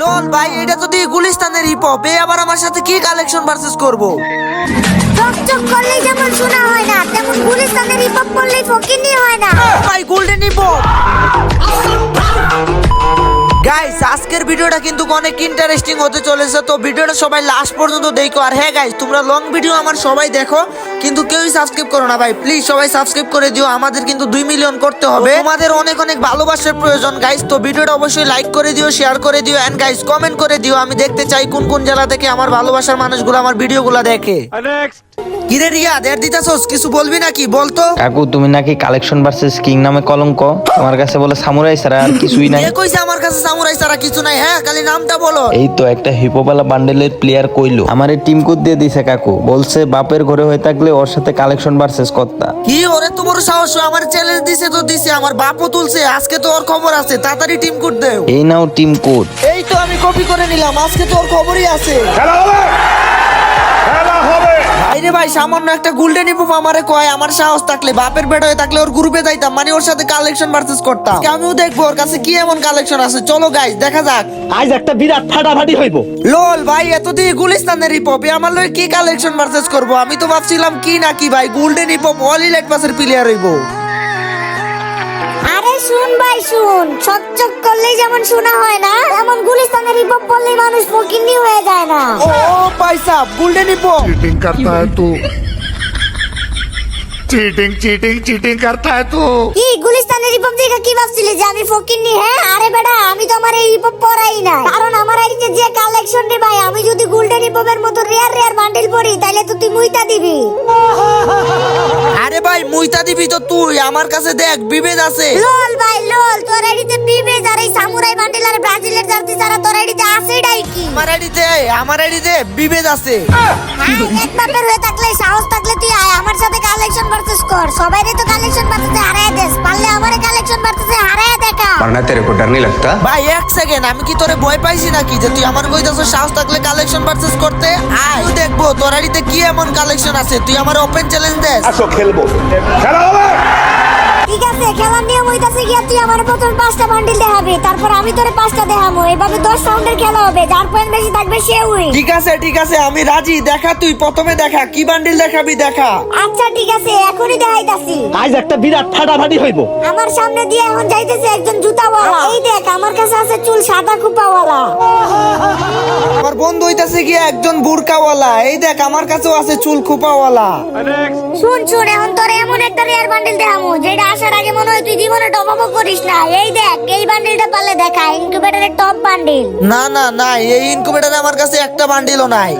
Loan ভাই এটা যদি গুলিস্তানের হিপ হপ এ আবার আমার সাথে কি কালেকশন ভার্সেস করব? চকচক করলেই যেমন শোনা হয় না তেমন গুলিস্তানের হিপহপ করলেই ফকিনি হয় না। ভাই গোল্ডেন হিপ গাইস আজকের ভিডিওটা কিন্তু অনেক ইন্টারেস্টিং হতে চলেছে তো ভিডিওটা সবাই লাস্ট পর্যন্ত দেখো। আর হ্যাঁ গাইস তোমরা লং ভিডিও আমার সবাই দেখো। কিন্তু কেউই সাবস্ক্রাইব করো না ভাই। প্লিজ সবাই সাবস্ক্রাইব করে দিও। আমাদের কিন্তু দুই মিলিয়ন করতে হবে। তোমাদের অনেক অনেক ভালোবাসার প্রয়োজন গাইস তো ভিডিওটা অবশ্যই লাইক করে দিও শেয়ার করে দিও এন্ড গাইস কমেন্ট করে দিও। আমি দেখতে চাই কোন কোন জেলা থেকে আমার ভালোবাসার মানুষগুলো আমার ভিডিওগুলো দেখে। কিরে রিয়া দের দিতাছস কিছু বলবি নাকি? বলতো কাকু তুমি নাকি কালেকশন ভার্সেস কিং নামে কলঙ্ক? তোমার কাছে বলে সামুরাই ছাড়া আর কিছুই নাই। কইছে আমার কাছে সামুরাই ছাড়া কিছু নাই? হ্যাঁ খালি নামটা বলো। এই তো একটা হিপোপালা বান্ডেলের প্লেয়ার কইলো। আমার টিম কোড দিয়ে দিছে কাকু। বলছে বাপের ঘরে হয়ে থাকলে ওর সাথে কালেকশন ভার্সেস কর্তা কি ওরে তোমার বড় সাহস আমার চ্যালেঞ্জ দিছে তো দিছে আমার বাপও তুলছে আজকে তো ওর খবর আছে তাড়াতাড়ি টিম কোড দেও। এই নাও টিম কোড এই তো আমি কপি করে নিলাম আজকে তো ওর খবরই আছে। আইরে ভাই সামান্য একটা গোল্ডেন নিবো আমারে কয় আমার সাহস থাকলে বাপের বেড হয়ে থাকলে ওর গ্রুপে যাইতাম মানে ওর সাথে কালেকশন ভার্সেস করতাম। আমিও দেখব ওর কাছে কি এমন কালেকশন আছে। চলো গাইস দেখা যাক। আজ একটা বিরাট ফাটাফাটি হইব। লোল ভাই এত দিয়ে গুলিস্তানের হিপহপ আমার লয় কি কালেকশন ভার্সেস করব? আমি তো ভাবছিলাম কি নাকি ভাই গোল্ডেন হিপহপ অল ইলেক্ট পাসের প্লেয়ার হইবো। শুন ভাই শুন চকচক করলেই যেমন শোনা হয় না তেমন গুলিস্তানের হিপহপ করলেই মানুষ ফকিনি হয়ে যায় না ও ভাই সাহ গোল্ডেন হিপহপ चीटिंग करता है तू চিটিং চিটিং চিটিং করতা তো। কি গুলিস্তানের রিপব দেখা কি ভাবছিলে যে আমি ফকিন্নি? হ্যাঁ আরে বেটা আমি তো আমার এই রিপব পরাই না কারণ আমার এই যে কালেকশন রে ভাই আমি যদি গোল্ডেন রিপবের মতো রিয়ার রিয়ার বান্ডেল পরি তাহলে তো তুই মুইতা দিবি। আরে ভাই মুইতা দিবি তো তুই। আমার কাছে দেখ বিবেদ আছে। লল ভাই লোল তোর আইডিতে বিবে যার এই সামুরাই বান্ডেল আর ব্রাজিলের জার্সি যারা তোর আইডিতে আছেটাই কি আমার আইডিতে আমার আইডিতে বিভেদ আছে হ্যাঁ, এক বাপের হয়ে থাকলে সাহস থাকলে তুই আয় আমার সাথে কালেকশন ভার্সেস কর সবাইরে তো কালেকশন ভার্সেসে হারায় দেস পারলে আমারে কালেকশন ভার্সেসে হারায় দেখা वरना तेरे को डर नहीं लगता ভাই এক সেকেন্ড আমি কি তোরে ভয় পাইছি নাকি যে তুই আমার কইতাছ সাহস থাকলে কালেকশন ভার্সেস করতে আয় তুই দেখবো তোর আইডিতে কি এমন কালেকশন আছে তুই আমার ওপেন চ্যালেঞ্জ দেস আসো খেলবো খেলা হবে ঠিক আছে খেলার নিয়ম হইতাছে গিয়া তুই আমার প্রথম পাঁচটা বান্ডিল দেখাবি তারপর আমি তোরে পাঁচটা দেখাবো এভাবে দশ রাউন্ডের খেলা হবে যার পয়েন্ট বেশি থাকবে সে উইন ঠিক আছে ঠিক আছে আমি রাজি দেখা তুই প্রথমে দেখা কি বান্ডিল দেখাবি দেখা। আচ্ছা ঠিক আছে এখনই দেখাইতাছি। আজ একটা বিরাট ফাটাফাটি হইব। আমার সামনে দিয়ে এখন যাইতেছে একজন জুতাওয়ালা। এই দেখ আমার কাছে আছে চুল সাদা খুপাওয়ালা আমার বন্ধু হইতাছে গিয়ে একজন বুরকাওয়ালা। এই দেখ আমার কাছেও আছে চুল খোপাওয়ালা শুন শুন এখন তোর এমন একটা রেয়ার বান্ডিল দেখামু যেটা আসার আগে মনে হয় তুই জীবনে টপ আপ করিস না এই দেখ এই বান্ডিলটা পারলে দেখা ইনকিউবেটরের টপ বান্ডিল না না না এই ইনকুবেটারে আমার কাছে একটা বান্ডিলও নাই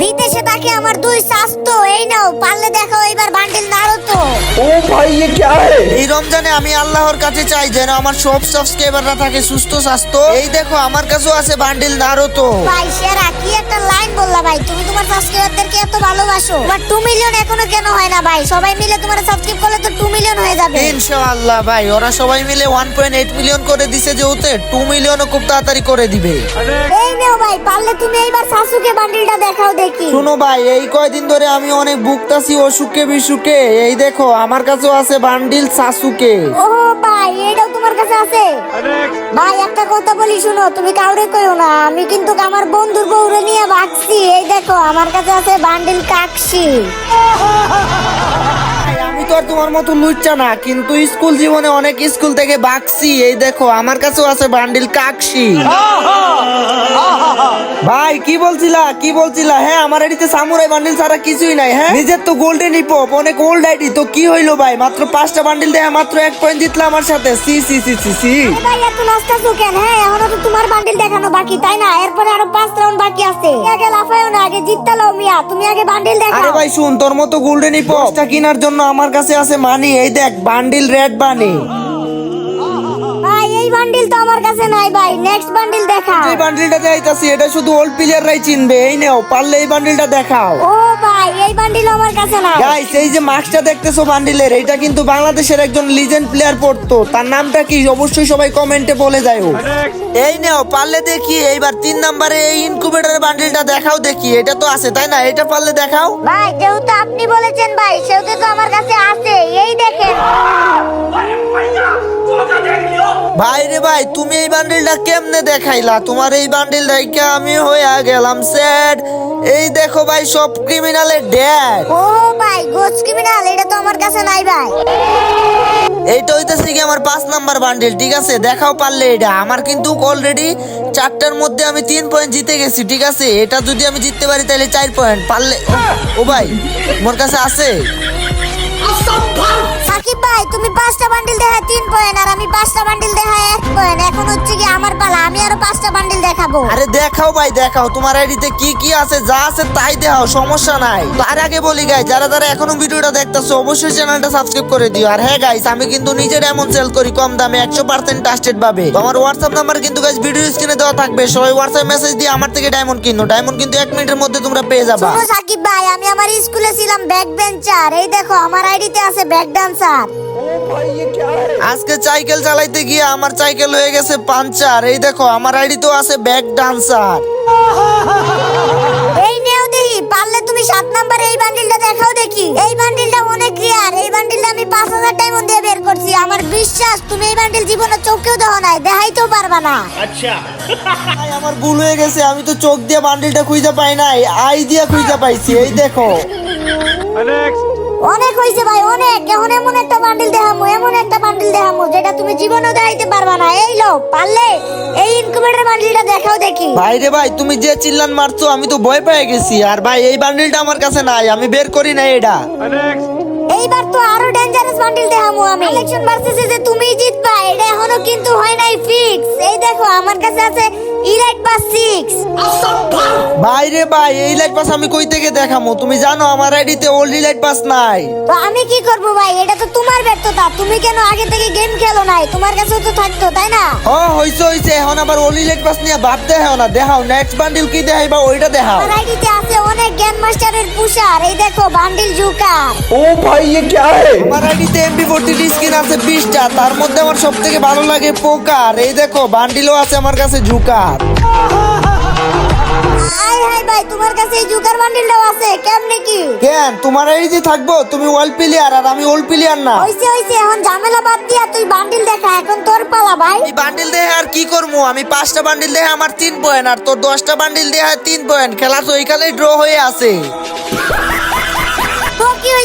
বিদেশে তাকে আমার দুই স্বাস্থ্য এই নাও পারলে দেখো এইবার বান্ডিল নাড়ো তো ও ভাই ये क्या है এই রমজানে আমি আল্লাহর কাছে চাই যেন আমার সব সাবস্ক্রাইবাররা থাকে সুস্থ স্বাস্থ্য এই দেখো আমার কাছেও আছে বান্ডিল নারো তো ভাই সেরা কি একটা লাইন বললা ভাই তুমি তোমার সাবস্ক্রাইবারদেরকে এত ভালোবাসো তোমার টু মিলিয়ন এখনো কেন হয় না ভাই সবাই মিলে তোমার সাবস্ক্রাইব করলে তো টু মিলিয়ন হয়ে যাবে। ইনশাআল্লাহ ভাই ওরা সবাই মিলে ওয়ান পয়েন্ট এইট মিলিয়ন করে দিছে যে ওতে টু মিলিয়নও খুব তাড়াতাড়ি করে দিবে। এই নেও ভাই পারলে তুমি এইবার শাশুকে বান্ডিলটা দেখাও দেখি। শুনো ভাই এই কয়দিন ধরে আমি অনেক ভুগতাছি অসুখে বিসুখে। এই দেখো আমার কাছেও আছে বান্ডিল সাসুকে ও ভাই এটাও তোমার কাছে আছে? ভাই একটা কথা বলি শুনো তুমি কাউরে কইও না আমি কিন্তু আমার বন্ধুর বউরে নিয়ে ভাগছি। এই দেখো আমার কাছে আছে বান্ডিল কাকশি তো আর তোমার মতো লুচ্চা না কিন্তু স্কুল জীবনে অনেক স্কুল থেকে বাকছি এই দেখো আমার কাছেও আছে বান্ডিল কাকসি। ভাই কি বলছিলা? কি বলছিলা? হ্যাঁ আমার এডিতে সামুরাই বান্ডিল ছাড়া কিছুই নাই হ্যাঁ? নিজের তো গোল্ডেন হিপহপ অনেক ওল্ড আইডি তো কি হইল ভাই? মাত্র পাঁচটা বান্ডিল দেয়া মাত্র এক পয়েন্ট জিতলা আমার সাথে। C C C C C. ভাই এত নষ্ট কেন হ্যাঁ? এখনও তো তোমার বান্ডিল দেখানো বাকি তাই না? এরপরে আরও পাঁচ রাউন্ড বাকি আছে। আগে লাফায়ও না আগে জিততে লাও মিয়া। তুমি আগে বান্ডিল আরে ভাই শুন তোর মতো গোল্ডেন হিপহপটা কেনার জন্য আমার কাছে আছে মানি এই দেখ বান্ডিল রেড বানি ভাই এই বান্ডিল তো আমার কাছে নাই ভাই নেক্সট বান্ডিল দেখাও। এই বান্ডিলটা দেখাইতাছি এটা শুধু ওল্ড প্লেয়াররাই চিনবে এই নাও পারলে এই বান্ডিলটা দেখাও। ও ভাই এই বান্ডিল আমার কাছে নাই। গাইস এই যে মাস্কটা দেখতেছো বান্ডিলের এটা কিন্তু বাংলাদেশের একজন লিজেন্ড প্লেয়ার পড়তো। তার নামটা কি? অবশ্যই সবাই কমেন্টে বলে যায় এই নেও পারলে দেখি। এইবার তিন নম্বরে এই ইনকুবেটরের বান্ডিলটা দেখাও দেখি। এটা তো আছে তাই না? এটা পারলে দেখাও। ভাই যেহেতু আপনি বলেছেন ভাই সেহেতু তো আমার কাছে আছে। এই দেখেন। ভাই রে ভাই তুমি এই বান্ডিলটা কেমনে দেখাইলা? তোমার এই বান্ডিল দেখে আমি হয়ে গেলাম স্যাড এই দেখো ভাই সব ক্রিমিনালের ড্যাড ও ভাই গোস ক্রিমিনাল এটা তো আমার কাছে নাই ভাই। এইটা হইতেছে কি আমার পাঁচ নাম্বার বান্ডিল ঠিক আছে? দেখাও পারলে এটা। আমার কিন্তু অলরেডি চারটার মধ্যে আমি তিন পয়েন্ট জিতে গেছি ঠিক আছে? এটা যদি আমি জিততে পারি তাহলে চার পয়েন্ট পারলে ও ভাই মোর কাছে আছে। সাকিব ভাই তুমি পাঁচটা বান্ডিল দেখা তিন পয়েন্ট আর আমি পাঁচটা বান্ডিল দেখা এক পয়েন্ট এখন হচ্ছে কি আমার পালা আমি আরও পাঁচটা বান্ডিল দেখাবো। আরে দেখাও ভাই দেখাও। তোমার আইডিতে কি কি আছে যা আছে তাই দেখাও সমস্যা নাই। তার আগে বলি গাই যারা যারা এখনও ভিডিওটা দেখতেছো অবশ্যই চ্যানেলটা সাবস্ক্রাইব করে দিও। আর হ্যাঁ গাইস আমি কিন্তু নিজের এমন সেল করি কম দামে একশো পার্সেন্ট ট্রাস্টেড পাবে তো আমার হোয়াটসঅ্যাপ নাম্বার কিন্তু গাইস ভিডিও স্ক্রিনে দেওয়া থাকবে। সবাই হোয়াটসঅ্যাপ মেসেজ দিয়ে আমার থেকে ডায়মন্ড কিনো। ডায়মন্ড কিন্তু এক মিনিটের মধ্যে তোমরা পেয়ে যাবা। সাকিব ভাই আমি আমার স্কুলে ছিলাম ব্যাক বেঞ্চার এই দেখো আমার আইডিতে আছে ব্যাক ডান্সার আজকে সাইকেল চালাইতে গিয়ে আমার সাইকেল হয়ে গেছে পাঞ্চার এই দেখো আমার আইডি তো আছে ব্যাক ডান্সার। এই নেও দেখি পারলে তুমি সাত নাম্বার এই বান্ডিলটা দেখাও দেখি। এই বান্ডিলটা অনেক রিয়ার এই বান্ডিলটা আমি পাঁচ হাজার ডায়মন্ড দিয়ে বের করছি। আমার বিশ্বাস তুমি এই বান্ডিল জীবনে চোখেও দেখো নাই দেখাইতেও পারবা না। ভাই, আমার ভুল হয়ে গেছে আমি তো চোখ দিয়ে বান্ডিলটা খুঁজে পাই নাই আই দিয়ে খুঁজে পাইছি এই দেখো। অনেক হয়েছে ভাই অনেক। এখন এমন একটা বান্ডিল দেখামু এমন একটা বান্ডিল দেখামু যেটা তুমি জীবনেও দেখাইতে পারবা না। এই লো পারলে এই ইনকুবেটর বান্ডিলটা দেখাও দেখি। ভাই রে ভাই তুমি যে চিল্লান মারছো আমি তো ভয় পেয়ে গেছি। আর ভাই এই বান্ডিলটা আমার কাছে নাই আমি বের করি না এটা। এইবার তো আরও ডেঞ্জারাস বান্ডিল দেখামু আমি। ইলেকশন ভার্সেসে যে তুমিই জিতবা এটা এখনও কিন্তু হয় নাই ফিক্স এই দেখো আমার কাছে আছে ইলাইট বাস 6 ভাই রে ভাই এই লাইট পাস আমি কই থেকে দেখামো তুমি জানো আমার আইডিতে ওল্ড লাইট পাস নাই তো আমি কি করব ভাই এটা তো তোমার ব্যর্থতা তুমি কেন আগে থেকে গেম খেলো নাই তোমার কাছে তো থাকতো তাই না ও হইছে হইছে এখন আবার ওল্ড লাইট পাস নিয়ে ভাব দেখাও না দেখাও নেক্সট বান্ডিল কি দেখাইবা ওইটা দেখাও আমার আইডিতে আছে অনেক জ্ঞান মাস্টারের পুষার এই দেখো বান্ডিল জুকার ओ भाई ये क्या है আমার আইডিতে এমবি ফোরটি স্কিন আছে বিশটা তার মধ্যে আমার সব থেকে ভালো লাগে পোকার এই দেখো বান্ডিলও আছে আমার কাছে ঝুকার আয় হাই ভাই তোমার কাছে এই জুকার বান্ডিলটাও আছে কেমনে কি? কেন? তোমার আইডি থাকব তুমি ওয়াল প্লেয়ার আর আমি ওল্ড প্লেয়ার না। হইছে হইছে এখন ঝামেলা বাদ দিয়া তুই বান্ডিল দেখা এখন তোর পালা ভাই। এই বান্ডিল দেখে আর কি করব আমি পাঁচটা বান্ডিল দেখে আমার তিন পয়েন্ট আর তোর দশটা বান্ডিল দেখে তিন পয়েন্ট খেলা তো ওইখানেই ড্র হয়ে আছে।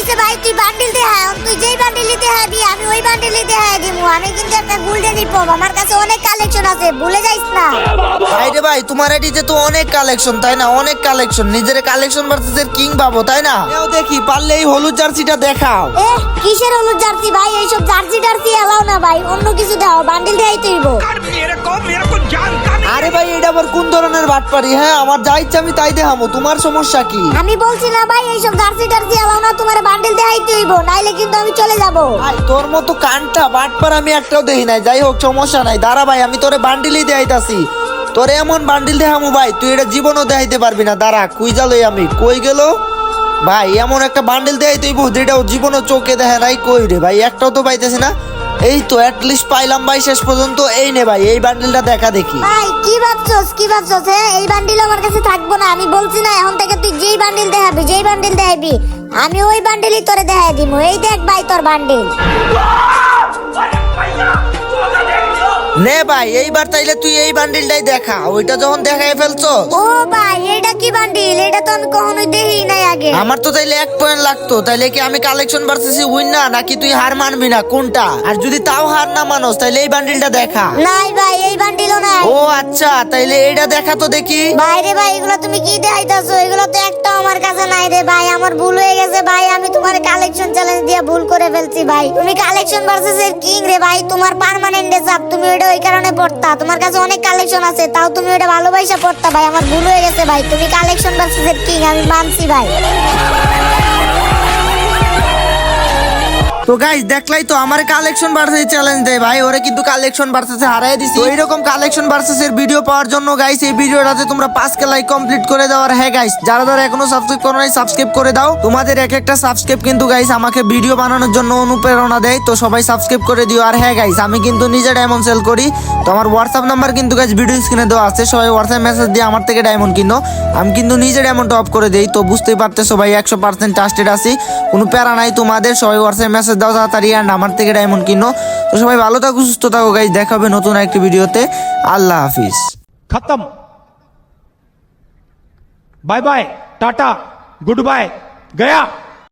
হইছে ভাই তুই বান্ডিল দেখা এখন তুই যেই বান্ডিলই দেখাবি আমি ওই বান্ডিলই দেখাই দিমু আমি কিন্তু একটা গোল্ডেন হিপহপ আমার কাছে অনেক কালেকশন আছে ভুলে যাইস না। ভাই রে ভাই তোমার আইডিতে তো অনেক কালেকশন তাই না? অনেক কালেকশন নিজের কালেকশন ভার্সেস কিং পাবো তাই না? এও দেখি পারলে এই হলুদ জার্সিটা দেখাও। এ কিসের হলুদ জার্সি ভাই? এইসব জার্সি টার্সি এলাও না ভাই অন্য কিছু দাও বান্ডিল দেখাই তুইব আরে ভাই এটা আবার কোন ধরনের বাটপারি? হ্যাঁ আমার যা ইচ্ছা আমি তাই দেখামো। তোমার সমস্যা কি? আমি বলছি না ভাই এইসব জার্সি টার্সি না তোমার বান্ডিল নাইলে কিন্তু আমি চলে যাব। ভাই তোর মতো কানটা বাটপার আমি একটাও দেখি নাই। যাই হোক সমস্যা নাই। দাঁড়া ভাই আমি তোরে বান্ডিলই দেখাইতাছি। তোর এমন বান্ডিল দেখামু ভাই তুই এটা জীবনও দেখাইতে পারবি না। দাঁড়া কুইজা লই আমি। কই গেল? ভাই এমন একটা বান্ডিল দেখাই তুই যেটাও জীবনও চোখে দেখে নাই। কই রে ভাই একটাও তো পাইতেছি না। এই তো লিস্ট পাইলাম ভাই, শেষ পর্যন্ত। এই নে ভাই, এই বান্ডিলটা দেখা দেখি। ভাই, কি ভাবছস কি ভাবছস হ্যাঁ? এই বান্ডিল আমার কাছে থাকব না, আমি বলছি না, এখন থেকে তুই যেই বান্ডিল দেখাবি, যেই বান্ডিল দেখাবি, আমি ওই বান্ডিলই তোরে দেখাই দিমু। এই দেখ ভাই তোর বান্ডিল নে ভাই এইবার তাইলে তুই এই বান্ডিলটাই দেখা। ওইটা যখন ফেলছো ও ভাই এটা কি বান্ডিল? এটা তো আমি কখনোই দেখি নাই আগে। আমার তো তাইলে এক পয়েন্ট লাগতো। তাইলে কি আমি কালেকশন ভার্সেস উইন না নাকি তুই হার মানবি না? কোনটা? আর যদি তাও হার না মানোস তাইলে এই বান্ডিলটা দেখা। নাই ভাই এই বান্ডিলও নাই। ও আচ্ছা তাইলে এইটা দেখা তো দেখি। ভাই রে ভাই এগুলো তুমি কি দেখাইতাছো? এগুলো তো একটা আমার কাছে নাই রে ভাই। আমার ভুল হয়ে গেছে ভাই। আমি তোমার কালেকশন চ্যালেঞ্জ দিয়ে ভুল করে ফেলছি ভাই। তুমি কালেকশন ভার্সেস এর কিং রে ভাই। তোমার পার্মানেন্ট চাপ তুমি ওটা ওই কারণে পড়তা। তোমার কাছে অনেক কালেকশন আছে, তাও তুমি ওটা ভালোবাসা পড়তা। ভাই, আমার ভুল হয়ে গেছে, ভাই। তুমি কালেকশন ভার্সেস এর কিং আমি মানছি, ভাই। তো গাইস দেখলাই তো আমার কালেকশন ভার্সেস চ্যালেঞ্জ দেয় ভাই, ওরে কিন্তু কালেকশন ভার্সেসে হারাই দিছি। তো এইরকম কালেকশন ভার্সেস এর ভিডিও পাওয়ার জন্য গাইস এই ভিডিওটাতে তোমরা কে লাইক কমপ্লিট করে দাও। আর হ্যাঁ গাইস যারা যারা এখনও সাবস্ক্রাইব করো নাই সাবস্ক্রাইব করে দাও। তোমাদের এক একটা সাবস্ক্রাইব কিন্তু গাইস আমাকে ভিডিও বানানোর জন্য অনুপ্রেরণা দেয়। তো সবাই সাবস্ক্রাইব করে দিও। আর হ্যাঁ গাইস আমি কিন্তু নিজে ডায়মন্ড সেল করি। তো আমার হোয়াটসঅ্যাপ নাম্বার কিন্তু গাইস ভিডিও স্ক্রিনে দেওয়া আছে। সবাই হোয়াটসঅ্যাপ মেসেজ দিয়ে আমার থেকে ডায়মন্ড কিনো। আমি কিন্তু নিজে ডায়মন্ড অফ করে দেই। তো বুঝতেই পারতেছো ভাই, একশো পার্সেন্ট ট্রাস্টেড আছি। কোনো প্যারা নাই তোমাদের, সবাই হোয়াটসঅ্যাপ মেসেজ আছে, দাও তাড়াতাড়ি অ্যান্ড আমার থেকে ডায়মন্ড কিনো। তো সবাই ভালো থাকো, সুস্থ থাকো গাইজ দেখা হবে নতুন একটি ভিডিওতে। আল্লাহ হাফিজ। খতম। বাই বাই টাটা গুড বাই গয়া